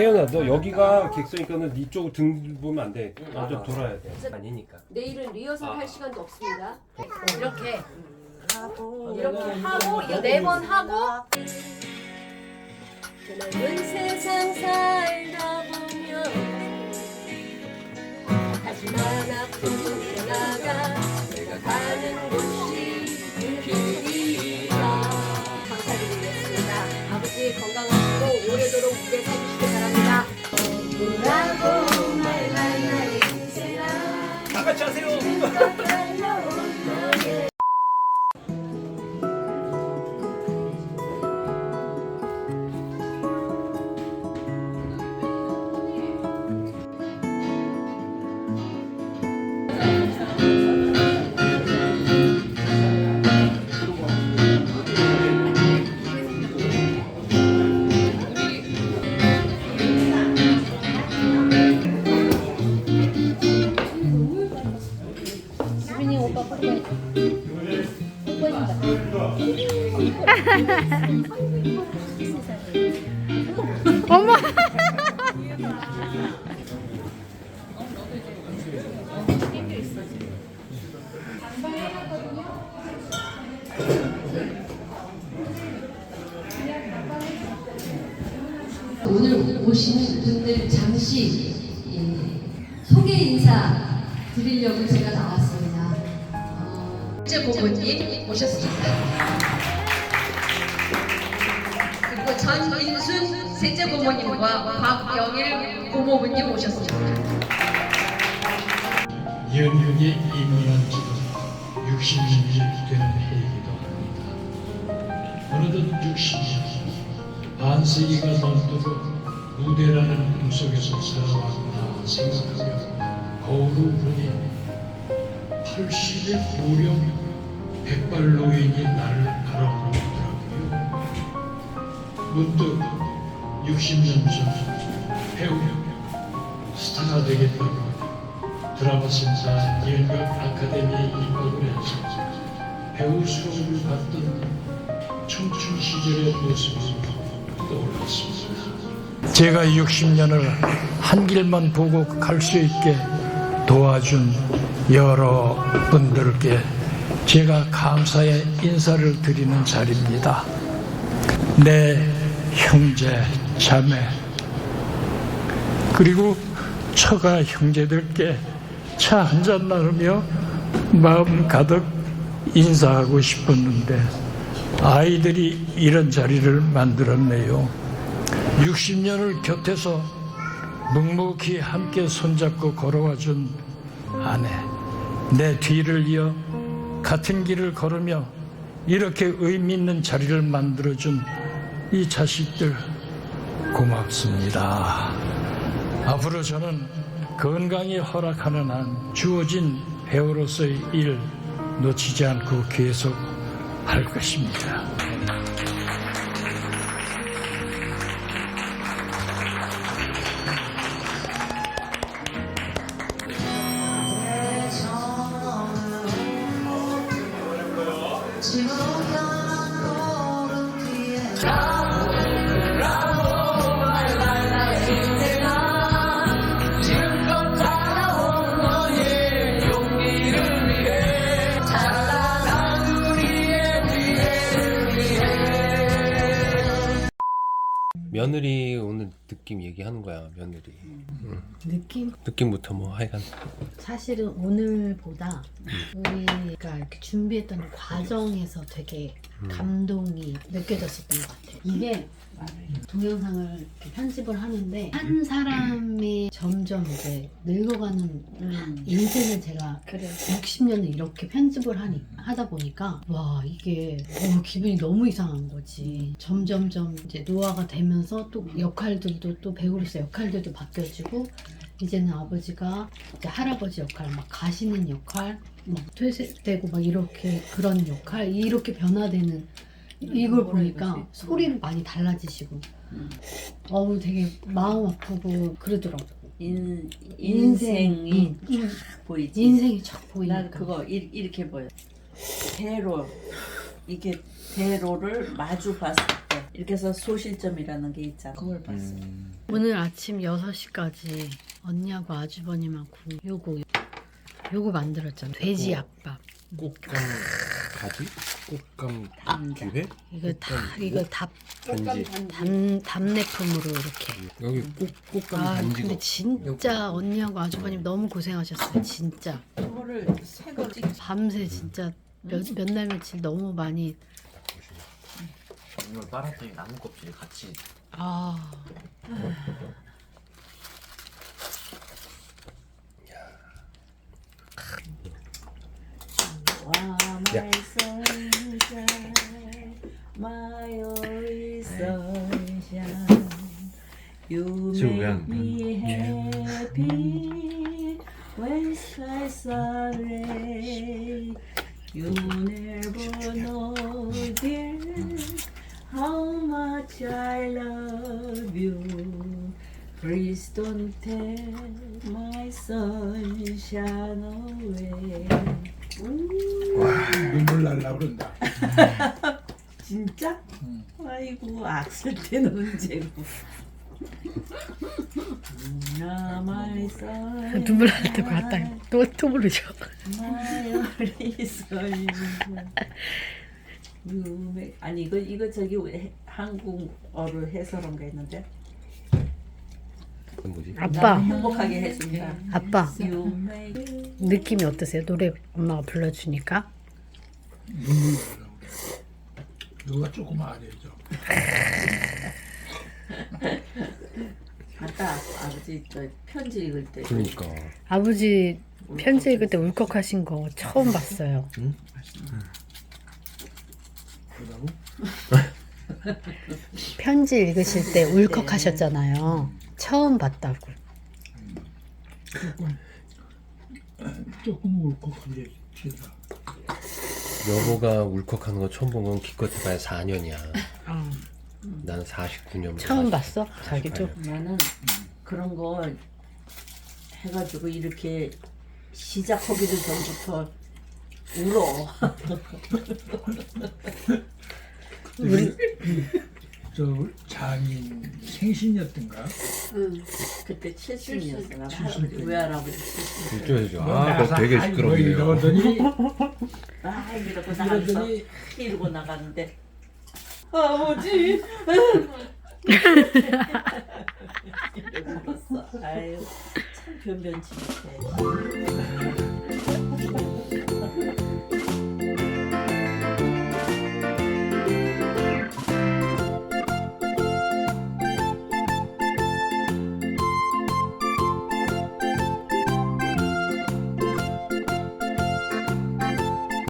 태연아 너 여기가 객석이니까는 네 쪽을 등 보면 안 돼. 먼저 돌아야 돼. 아니니까. 내일은 리허설 할 시간도 없습니다. 이렇게 이렇게 하고 이거 네 번 하고 넓은 세상 살다 보면 하지만 앞으 어머. 오늘 오신 분들 잠시 예, 소개 인사 드리려고 제가 나왔습니다. 어, 제 부모님 모셨습니다. 그리고 전인순 셋째 부모님과 박영일 고모부님 모셨습니다. 연휴에 입문한 지금 60년이 되는 해이기도 합니다. 어느덧 60년, 반세기가 넘도록 무대라는 꿈속에서 살아왔다 생각하며 거울을 보니 80의 고령 백발노인이 나를 바라보더라고요. 문득 60년 전 배우 스타가 되겠다고 드라마 심사 연극 아카데미에 입학을 해서 배우 수업을 받던 청춘 시절의 모습이 떠올랐습니다. 제가 60년을 한 길만 보고 갈 수 있게 도와준 여러 분들께 제가 감사의 인사를 드리는 자리입니다. 내 형제, 자매, 그리고 처가 형제들께 차 한 잔 나누며 마음 가득 인사하고 싶었는데 아이들이 이런 자리를 만들었네요. 60년을 곁에서 묵묵히 함께 손잡고 걸어와 준 아내, 내 뒤를 이어 같은 길을 걸으며 이렇게 의미 있는 자리를 만들어준 이 자식들 고맙습니다. 앞으로 저는 건강이 허락하는 한 주어진 배우로서의 일 놓치지 않고 계속 할 것입니다. 며느리 오늘 느낌 얘기하는 거야 며느리. 느낌? 느낌부터 뭐 하여간 사실은 오늘보다 우리가 이렇게 준비했던 과정에서 되게 감동이 느껴졌었던 것 같아요. 이게 동영상을 이렇게 편집을 하는데 한 사람이 점점 이제 늙어가는 인생을 제가 60년을 이렇게 편집을 하니, 하다 보니까 와 이게 어, 기분이 너무 이상한 거지. 점점점 이제 노화가 되면서 또 역할들도 또 배우로서 역할들도 바뀌어지고 이제는 아버지가 이제 할아버지 역할, 막 가시는 역할, 막 퇴색되고 막 이렇게 그런 역할 이렇게 변화되는 이걸 보니까 소리도 많이 달라지시고 어우 되게 마음 아프고 그러더라고. 인, 인생, 인생이 음, 음. 보이지. 인생이 척 보이니까. 난 그거 이, 이렇게 보여. 배로 이게 대로를 마주 봤을 때 이렇게 해서 소실점이라는 게 있잖아. 그걸 봤어. 오늘 아침 6시까지 언니하고 아주버님하고 요거 요거 만들었잖아 돼지 약밥 꽃감 가지? 꽃감 기회? 이거 다 이거 다 단지. 담, 답례품으로 이렇게. 여기 꽃 꽃감 아 단지가 근데 진짜 언니하고 아주버님 너무 고생하셨어요 진짜. 그거를 새거 찍. 밤새 진짜 몇날 며칠 너무 많이. 이걸 빨았더니 나무 껍질이 같이. 아. 와, my You never know, dear, how much I love you. Please don't take my sunshine away. 눈물 날라 그런다. 진짜? 아이고 악셀 때는 언제고 눈물 날때 봤다. 또 또 부르죠 마요리 선 유메 아니 이거 이거 저기 해- 한국어로 해설한 거 있는데? 그건 뭐지? 아빠. 행복하게 해준다. 아빠. 유메 느낌이 어떠세요? 노래 엄마가 불러주니까. 누가 조금 아래죠. 아까 아버지 저 편지 읽을 때 그러니까. 아버지 편지 읽을 때 울컥하신 거 처음 봤어요. 그러고 편지 읽으실 때 울컥하셨잖아요. 처음 봤다고. 조금 조금 울컥하게 되다. 여보가 울컥하는 거 처음 본 건 기껏 해봐야 4년이야. 어. 나는 49년 처음 봤어 자기도 나는 그런 거 해가지고 이렇게 시작하기도 전부터 울어. 우리 저 장인 생신이었던가? 응. 그때 70이었어. 나 할아버지 외할아버지 70. 이쪽에서 아 그거 되게 시끄럽네요 이러더니 아 이러고 나가서 이러더니 이러고 나가는데 아버지. 이러고 울었어. 아유 참 변변치 못해.